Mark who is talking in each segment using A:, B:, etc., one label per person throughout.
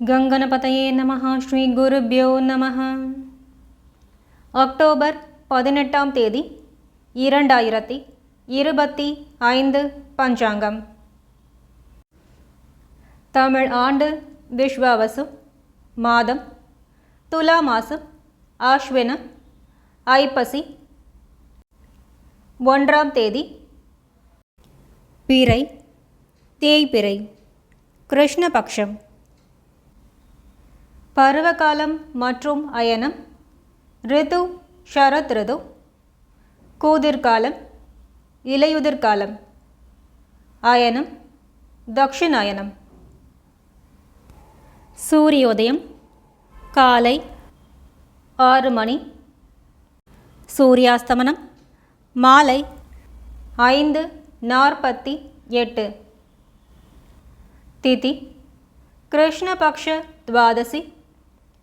A: கங்கனபதையே நம ஸ்ரீ குருபியோ நம அக்டோபர் பதினெட்டாம் தேதி இரண்டாயிரத்தி இருபத்தி ஐந்து பஞ்சாங்கம். தமிழ் ஆண்டு விஸ்வாவசு மாதம் துலா மாசம் ஆஷ்வின ஐப்பசி ஒன்றாம் தேதி பிறை தேய்பிறை கிருஷ்ணபக்ஷம். பருவகாலம் மற்றும் அயனம். ரிது ஷரத் ரிது. கூதிர்காலம் இலையுதிர்காலம். அயனம் தக்ஷிணாயனம். சூரியோதயம் காலை ஆறு மணி. சூரியாஸ்தமனம் மாலை ஐந்து நாற்பத்தி எட்டு. திதி கிருஷ்ணபக்ஷ துவாதசி.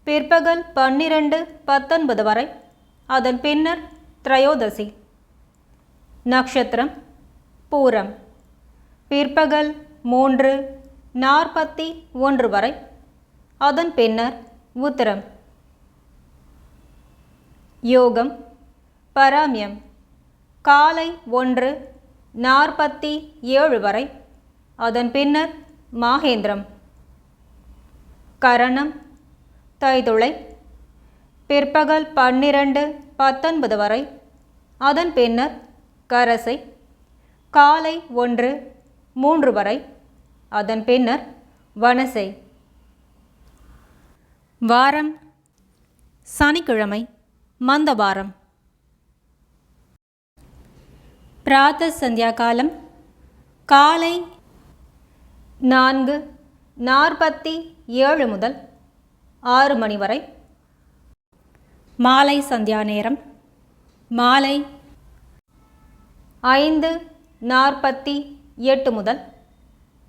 A: பிற்பகல் பன்னிரண்டு பத்தொன்பது வரை. அதன் பின்னர் திரையோதசி. நட்சத்திரம் பூரம். பிற்பகல் மூன்று நாற்பத்தி ஒன்று வரை. அதன் பின்னர் உத்திரம். யோகம். பராமியம். காலை ஒன்று நாற்பத்தி ஏழு வரை. அதன் பின்னர் மாகேந்திரம். கரணம். தைதுளை பிற்பகல் பன்னிரண்டு பத்தொன்பது வரை. அதன் பின்னர் கரசை. காலை ஒன்று மூன்று வரை. அதன் பின்னர் வனசை. வாரம் சனிக்கிழமை மந்தவாரம். பிராத்த சந்தியா காலம் காலை நான்கு நாற்பத்தி ஏழு முதல் ஆறு மணி வரை. மாலை சந்தியா நேரம். மாலை ஐந்து நாற்பத்தி எட்டு முதல்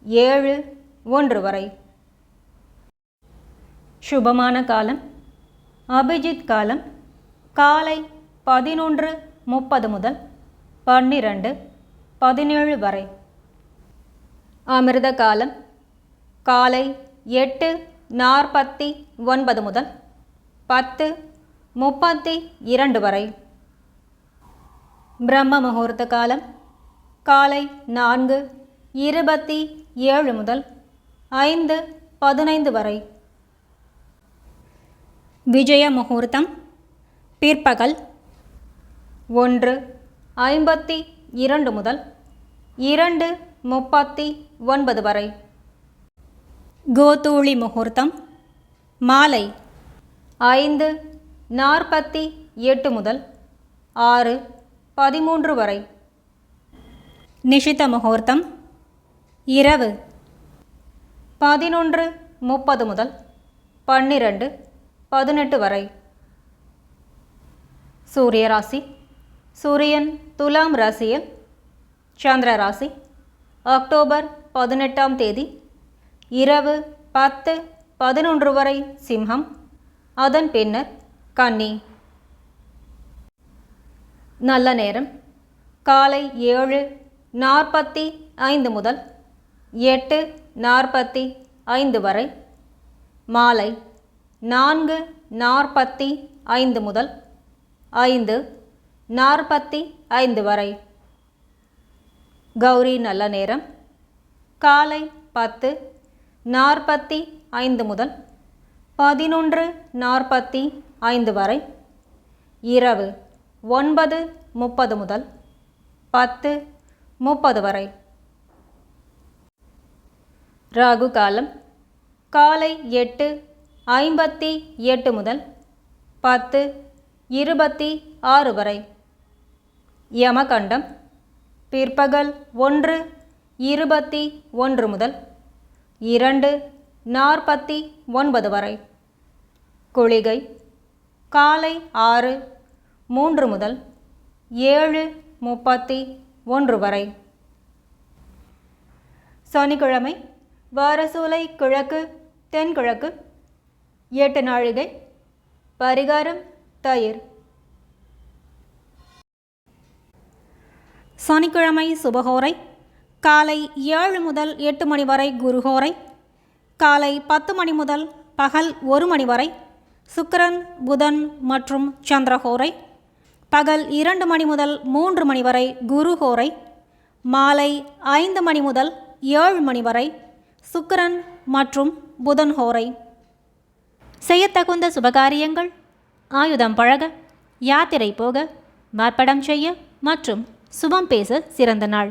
A: ஏழு ஒன்று வரை. சுபமான காலம். அபிஜித் காலம். காலை பதினொன்று முப்பது முதல் பன்னிரண்டு பதினேழு வரை. அமிர்த காலம். காலை எட்டு நாற்பத்தி ஒன்பது முதல் பத்து முப்பத்தி இரண்டு வரை. பிரம்ம முகூர்த்த காலம் காலை நான்கு இருபத்தி ஏழு முதல் ஐந்து பதினைந்து வரை. விஜய முகூர்த்தம் பிற்பகல் ஒன்று ஐம்பத்தி இரண்டு முதல் இரண்டு முப்பத்தி ஒன்பது வரை. கோதூளி முகூர்த்தம் மாலை ஐந்து நாற்பத்தி எட்டு முதல் ஆறு பதிமூன்று வரை. நிஷித முகூர்த்தம் இரவு பதினொன்று முப்பது முதல் பன்னிரண்டு பதினெட்டு வரை. சூரிய ராசி சூரியன் துலாம் ராசியில் சந்திர ராசி அக்டோபர் பதினெட்டாம் தேதி இரவு பத்து பதினொன்று வரை சிம்ஹம். அதன் பின்னர் கன்னி. நல்ல நேரம். காலை ஏழு நாற்பத்தி ஐந்து முதல் எட்டு நாற்பத்தி ஐந்து வரை. மாலை நான்கு நாற்பத்தி ஐந்து முதல் ஐந்து நாற்பத்தி ஐந்து வரை. கௌரி நல்ல நேரம். காலை பத்து நாற்பத்தி ஐந்து முதல் பதினொன்று நாற்பத்தி ஐந்து வரை இரவு ஒன்பது முப்பது முதல் பத்து முப்பது வரை. ராகு காலம் காலை எட்டு ஐம்பத்தி எட்டு முதல் பத்து இருபத்தி ஆறு வரை. யமகண்டம் பிற்பகல் ஒன்று இருபத்தி ஒன்று முதல் இரண்டு நாற்பத்தி ஒன்பது வரை. குளிகை காலை ஆறு மூன்று முதல் ஏழு முப்பத்தி ஒன்று வரை. சனிக்கிழமை வாரசூலை கிழக்கு தென்கிழக்கு எட்டு நாழிகை பரிகாரம் தயிர். சனிக்கிழமை சுபகோரை காலை ஏழு முதல் எட்டு மணி வரை குருஹோரை காலை பத்து மணி முதல் பகல் ஒரு மணி வரை சுக்கரன் புதன் மற்றும் சந்திரஹோரை பகல் இரண்டு மணி முதல் மூன்று மணி வரை குருஹோரை மாலை ஐந்து மணி முதல் ஏழு மணி வரை சுக்கரன் மற்றும் புதன் ஹோரை செய்யத்தகுந்த சுபகாரியங்கள் ஆயுதம் பழக யாத்திரை போக மார்ப்படம் செய்ய மற்றும் சுபம் பேச சிறந்த நாள்.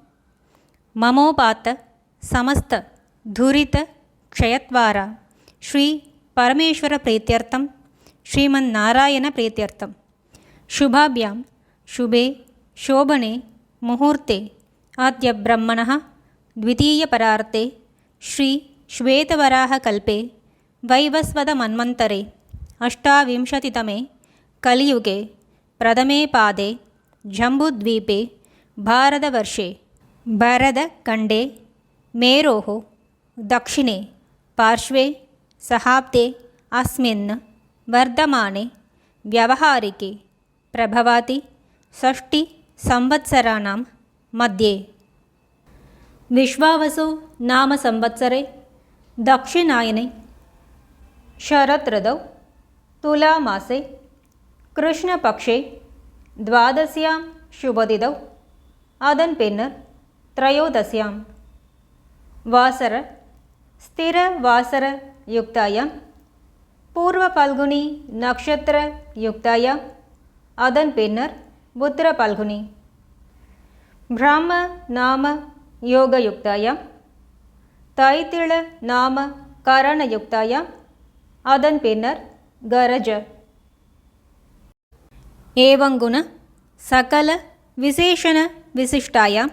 A: ममोपात समस्त धुरित क्षयत्वार। समस्तधुरितक्षयत्वारा श्रीपरमेश्वरप्रीत्यर्थं श्रीमन्नारायणप्रीत्यर्थं शुभाभ्यां शुभे शोभने मुहूर्ते। अद्य ब्रह्मणः द्वितीयपरार्ते श्रीश्वेतवराहकल्पे वैवस्वदमन्मन्तरे अष्टाविंशतितमे कलियुगे। प्रथमे पादे। जम्बुद्वीपे। भारतवर्षे। भरतखण्डे मेरोः दक्षिणे पार्श्वे सहाब्दे अस्मिन् वर्धमाने व्यवहारिके प्रभवति षष्टिसंवत्सराणां मध्ये विश्वावसु नाम संवत्सरे दक्षिणायने शरदृतौ तुलामासे कृष्णपक्षे द्वादश्यां शुभदिदौ அதன் பின்னர் त्रयोदश्यां वासर स्थिरवासरयुक्तायां पूर्वफल्गुनी नक्षत्रयुक्तायाम् அதன் பின்னர் புத்திர பல்குனி பிராம நாம யோகயுக்தாயாம் தைத்திள நாம கரணயுக்தாயாம் அதன் பின்னர் கரஜ ஏவங்குண சகல விசேஷண விசிஷ்டாயாம்